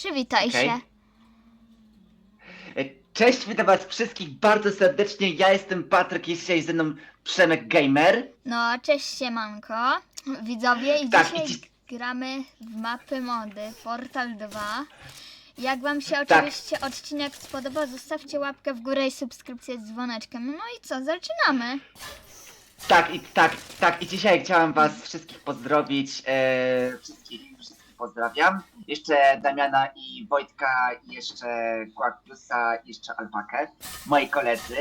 Przywitaj Okej. się. E, Cześć, witam was wszystkich bardzo serdecznie. Ja jestem Patryk, jest dzisiaj ze mną Przemek Gamer. No, cześć siemanko. Widzowie i Tak, dzisiaj i dzi- gramy w mapy mody Portal 2. Jak wam się Tak. oczywiście odcinek spodoba, zostawcie łapkę w górę i subskrypcję z dzwoneczkiem. No i co, zaczynamy. Tak, i tak, tak, i dzisiaj chciałam was wszystkich pozdrowić. E, wszystkich, wszystkich pozdrawiam. Jeszcze Damiana i Wojtka, i jeszcze Quackusa, i jeszcze Alpakę. Moi koledzy,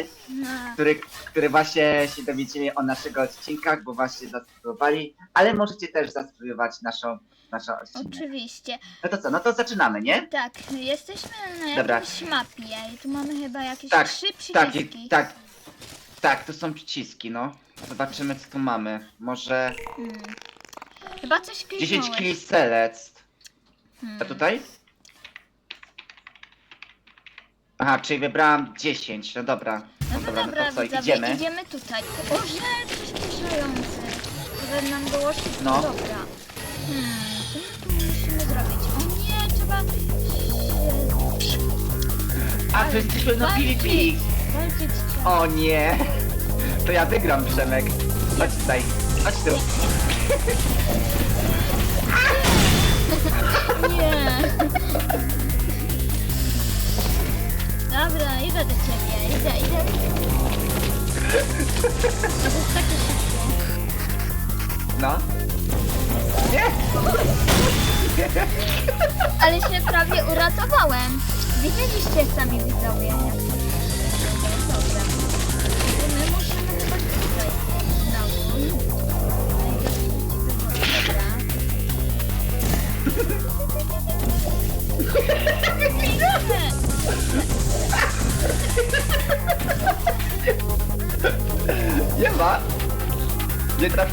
który, który właśnie się dowiedzieli o naszych odcinkach, bo właśnie zasubskrybowali, ale możecie też zasubskrybować naszą, naszą odcinek. oczywiście. No to co, no to zaczynamy, nie? Tak, jesteśmy na Dobra. jakiejś mapie i tu mamy chyba jakieś Tak, trzy Tak, przyciski. tak. Tak, to są przyciski, no. Zobaczymy co tu mamy. Może Hmm. Chyba coś 10 kliknąłeś. kili select. Hmm. A tutaj? Aha, czyli wybrałam 10. No dobra. No to dobra, no to co, widzowie, idziemy? idziemy tutaj. O, że przyspieszający. Żeby nam było szybko. No. Dobra. Hmm, co my tu musimy zrobić? O nie, trzeba... A, tu jesteśmy na. PvP. Walczyć trzeba. O nie. To ja wygram, Przemek. Chodź tutaj. Chodź tu. Nie. Dobra, idę do ciebie. Idę, idę. To jest takie szybkie. No. Nie! Ale się prawie uratowałem. Widzieliście sami widzowie, jak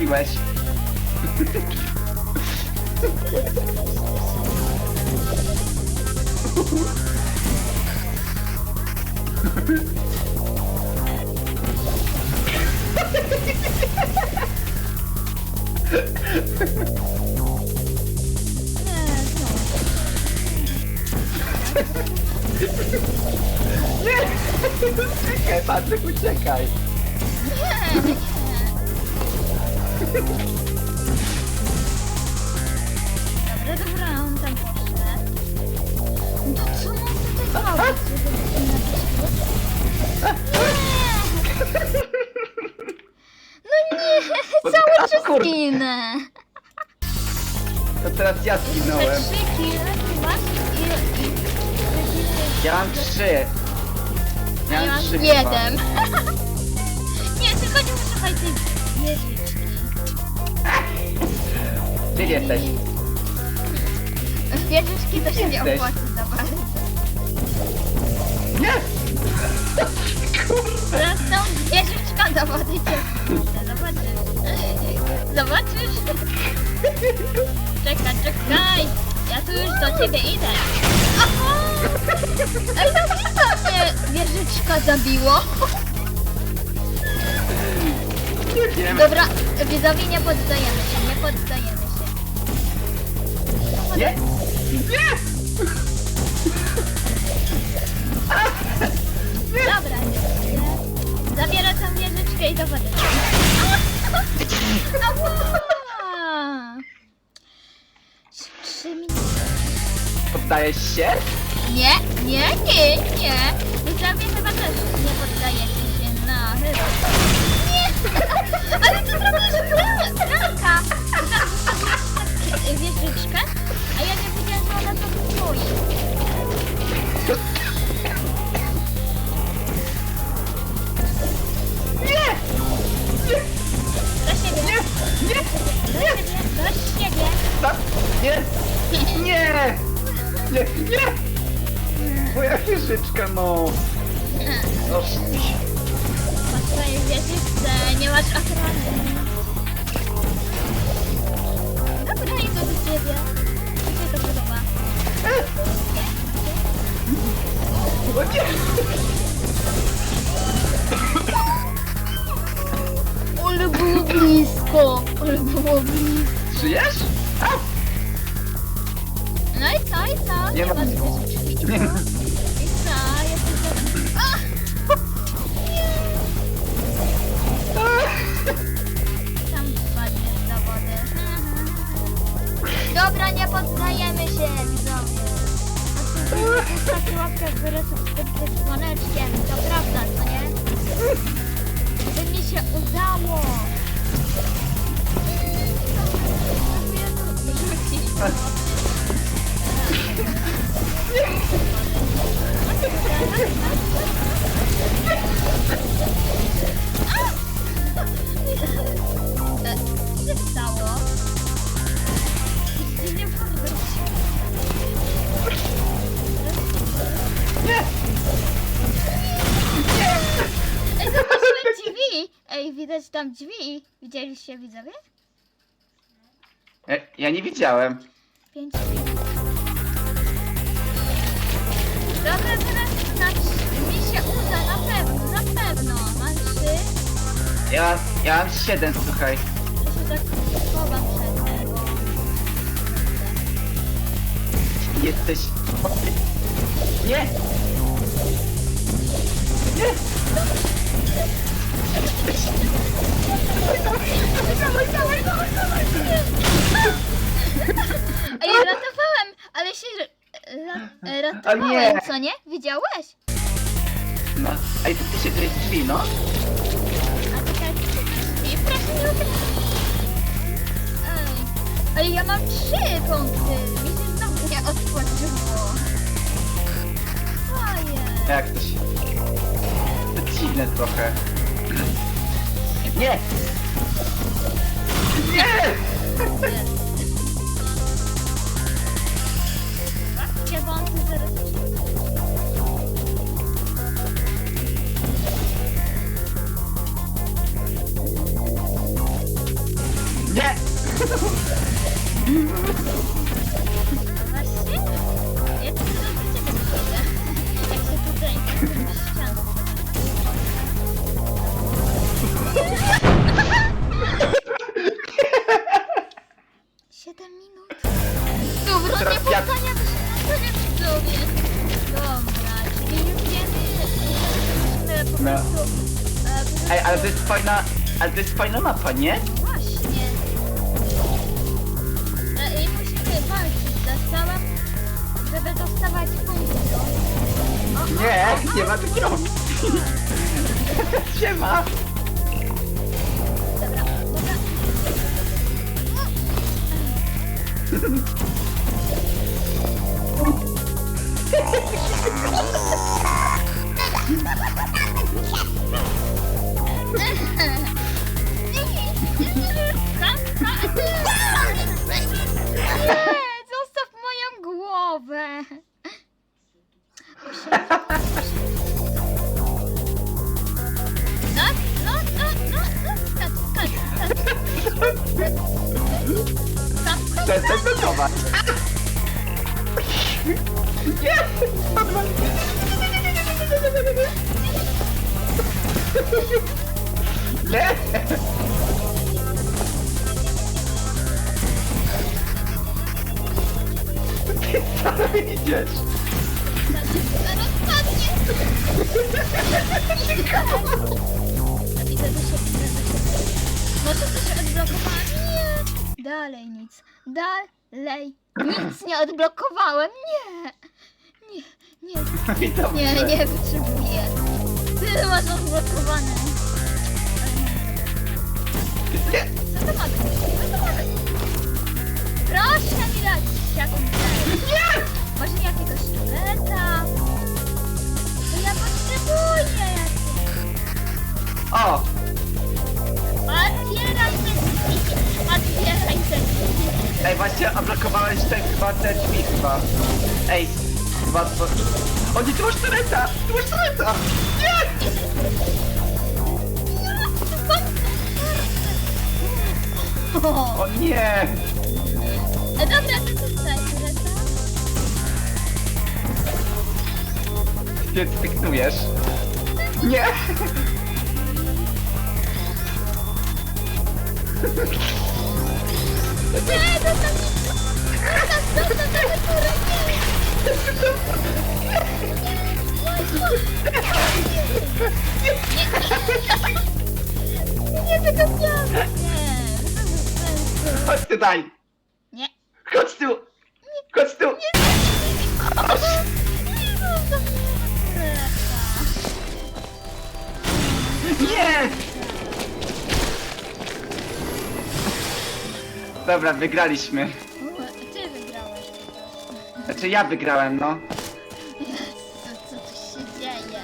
trafiłeś. Nie? Uciekaj, Patryk, uciekaj. Nie. Dobra, dobra, on tam poszedł. No to co mam tutaj na No nie, cały czas Kurde. ginę. To teraz ja Te zginąłem. trzy kile tu masz i... i... Ja mam trzy. Ja mam mam trzy chyba. jeden. Nie, tylko nie używaj tej Gdzie jesteś? Wieżyczki to się nie Jesteś. opłaca za bardzo. Nie! Zresztą wieżyczka do wody cię wpuszczę. Zobaczysz. Zobaczysz? Czekaj, czekaj. Ja tu już do ciebie idę. Aha! Ej, no co mnie wieżyczka zabiło? Nie wiem. Dobra, widzowie nie poddajemy się, nie poddajemy się. Nie! Nie! Dobra, nie. Zabierę tę wieżyczkę i wody. Ała! Trzy minuty. Poddajesz się? Nie, nie, nie, nie. Widzowie chyba też nie poddajecie się na chyba. Swojej wieżyczce nie masz ochrony. Dobra, idę do ciebie. Mi się to podoba. O nie! Ale było blisko. Ale było blisko. Żyjesz? A! No i co, i co? Nie nie ma- ma drzwi. Nie ma- Tam drzwi. Widzieliście widzowie? Ja, E, ja nie widziałem. Pięć drzwi. Dobra, teraz znaczy, mi się uda, na pewno, na pewno. Mam trzy. Ja ja mam siedem, słuchaj. Ja się tak chowam przed tym, bo... Jesteś... Nie! Nie! Ej, ratowałem, ale się ra, e, ratowałem, co nie? Widziałeś? No, ej, ty się to jest drzwi, no. A czekaj, i proszę nie ukryć. Ej, Ej, ja mam trzy punkty. Mi się znowu nie odpłaciło. Fajnie. Jak to się... To dziwne trochę. Nie! Nie! Gdzie wąty zaraz fajna... Ale to jest fajna mapa, nie? Właśnie. E, I musimy walczyć ze sobą, żeby dostawać punkty. O, o, Nie, o, nie ma takiej opcji. Siema! Dobra, dobra. Nie, zostaw moją głowę. Tak? No, no, no, no, skacz, skacz, skacz. Tam, tam, Chcę zdecydować. Nie! Spadłem. Nie! Ty co idziesz? zaraz spadnie. A widzę, że się. Może to się odblokowała? Nie. Dalej nic. Dalej nic nie odblokowałem. Nie. Nie, nie. Nie, nie wytrzymuję. Ty masz odblokowane. Nie! Co to ma być? Co to ma być? Proszę mi dać jakąś Nie! Może jakiegoś sztuleta? To ja potrzebuję. O! Otwieraj te drzwi. Otwieraj te drzwi. Ej, właśnie odblokowałeś te chyba te drzwi chyba. Ej, chyba to... O nie, tu masz tureta! Tu masz tureta! Nie! O, nie! e, dobra, to tutaj? Sztuleta? Gdzie styknujesz? Nie! Nie, zostaw mi. Zostaw, zostaw, zostaw, nie. Nie, tego chciałam. Nie, bez sensu. Chodź tutaj! Nie. Chodź tu! Chodź tu! Nie! Dobra, wygraliśmy. Ty wygrałeś. Znaczy ja wygrałem, no. Jezu, co tu się dzieje?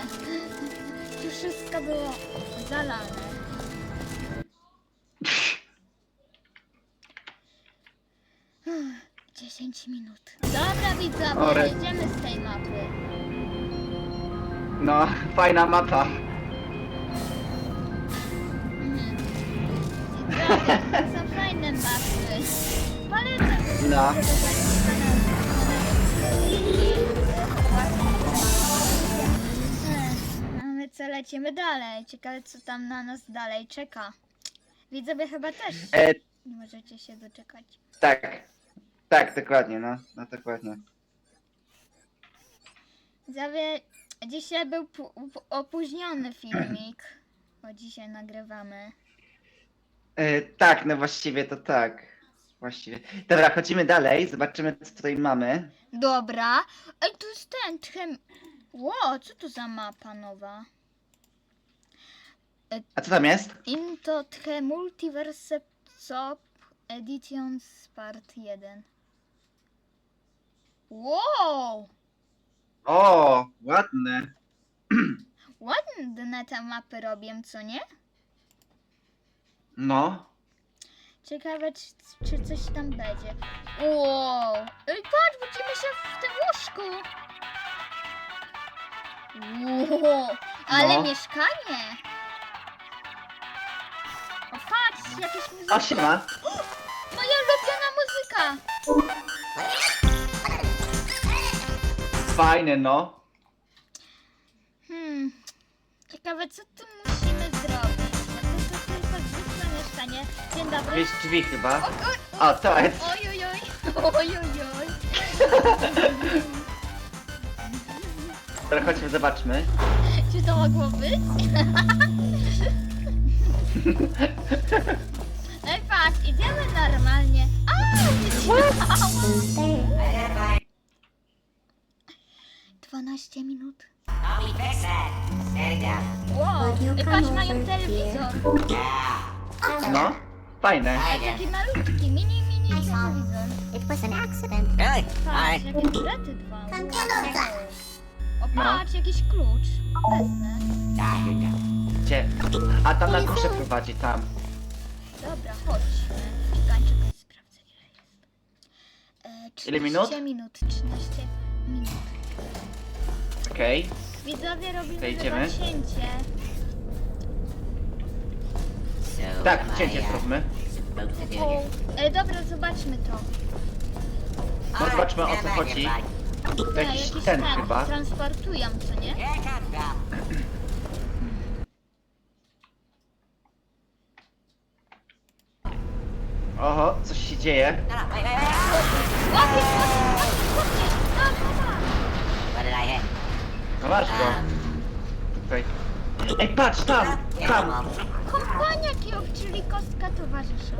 Tu wszystko było zalane. 10 minut. Dobra widzowie, Ore. jedziemy z tej mapy. No, fajna mapa. Mhm. Widzowie, to są fajne mapy. Polecam. No. A my co lecimy dalej? Ciekawe co tam na nas dalej czeka. Widzowie chyba też E, nie możecie się doczekać. tak. Tak, dokładnie, no. No dokładnie. Widzowie, dzisiaj był pu- pu- opóźniony filmik, bo dzisiaj nagrywamy. E, tak, no właściwie to tak. Właściwie. Dobra, chodzimy dalej, zobaczymy co tutaj mamy. Dobra. Ej, tu jest ten tchem... Ło, co to za mapa nowa? A co tam jest? Into the Multiverse Sop Editions Part 1. Wow! O, ładne. Ładne te mapy robię, co nie? No. Ciekawe, czy, czy coś tam będzie. Wow! Ej, patrz, budzimy się w tym łóżku! Wow! Ale No. mieszkanie! O, patrz, jakieś muzyka. O, siema. Moja ulubiona muzyka! Fajne, no. Hmm. Ciekawe, co tu musimy zrobić? No to, to tylko zwykłe mieszkanie. Dzień dobry. Jakieś drzwi chyba. O, o, O, to jest. oj, oj, oj. Oj, oj, oj. Dobra, chodźmy, zobaczmy. Czy to mogło być? Ej, patrz, idziemy normalnie. A. 12 minut. Down. Wow, ej, patrz, mają telewizor. No. Fajne. A taki malutki, mini, mini telewizor. It was an accident. Really? Patrz, Alright. jakie bilety dwa. Computer. O, patrz, jakiś klucz. Wezmę. Done. Gdzie? A tam na górze prowadzi, tam. Dobra, chodźmy. Czekaj, czekaj, sprawdzę ile jest. E, 13 Ile minut? minut, 13 minut. Okej. Widzowie robimy chyba idziemy? cięcie. So, Tak, am I, cięcie uh, zróbmy. supposed to do O, e, dobra, zobaczmy to. No zobaczmy, o co chodzi. To Nie, jakiś ten chyba. transportują, co nie? Oho, coś się dzieje. Łapie, łapie, No masz go. Tutaj. Ej, patrz, tam! Tam! Kompania Kijów, czyli kostka towarzysza.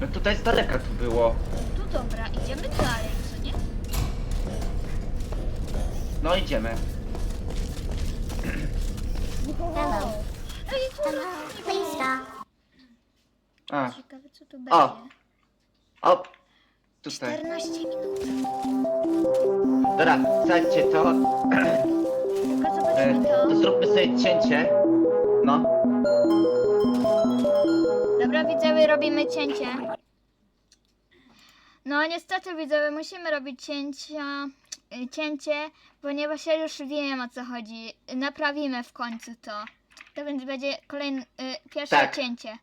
No tutaj z daleka tu było. Tu dobra, idziemy dalej, co nie? No idziemy. Wow. Ej, tu Hello. Please stop. A, Ciekawe, co tu O. będzie. o! Tutaj. 14 minut. Dobra, zadźcie to. Tylko E, zobaczymy to to. zróbmy sobie cięcie. No. Dobra, widzowie, robimy cięcie. No niestety widzowie, musimy robić cięcia, y, cięcie, ponieważ ja już wiem o co chodzi. Naprawimy w końcu to. To więc będzie kolejne, y, pierwsze Tak. cięcie.